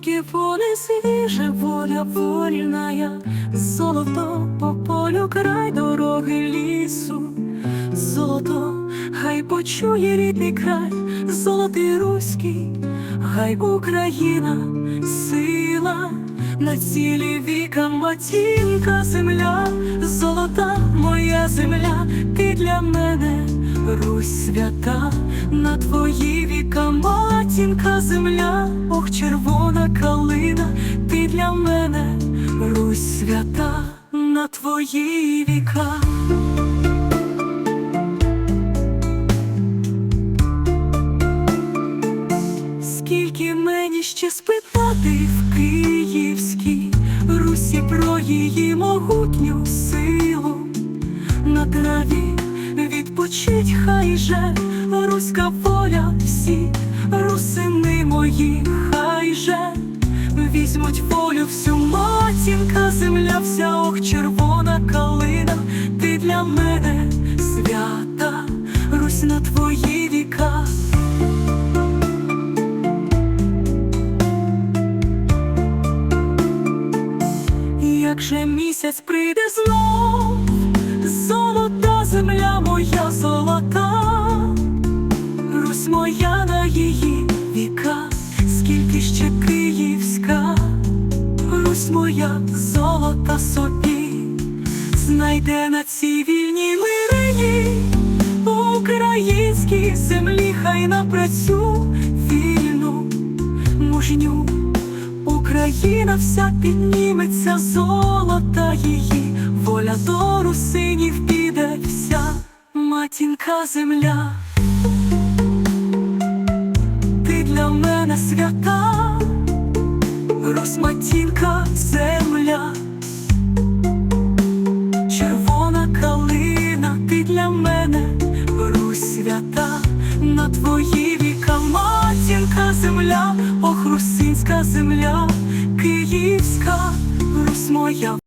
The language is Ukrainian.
Дорожки поле свіже, воля вольна, золото по полю край дороги лісу, золото, хай почує рідний край, золотий руський, хай Україна, сила, на цілі віка матінка земля, золота моя земля, ти для мене. Русь свята, на твої віка матінка земля, ох, червона калина, ти для мене Русь свята, на твої віка. Скільки мені ще спитати в Київській Русі про її могутню силу на траві відпочить хай же руська воля всі, русини мої, хай же візьмуть волю всю матінка, земля вся, ох, червона калина, ти для мене свята, Русь на твої віка. Як же місяць прийде знов, ще київська, Русь моя золота собі, знайде на цій вільній мирині, українській землі, хай напрацю вільну, мужню. Україна вся підніметься, золота її, воля до русинів піде вся, матінка земля, ти для мене свята, Русь матінка земля, червона калина, ти для мене, Русь свята, на твої віка. Матінка земля, охрусинська земля, київська, Русь моя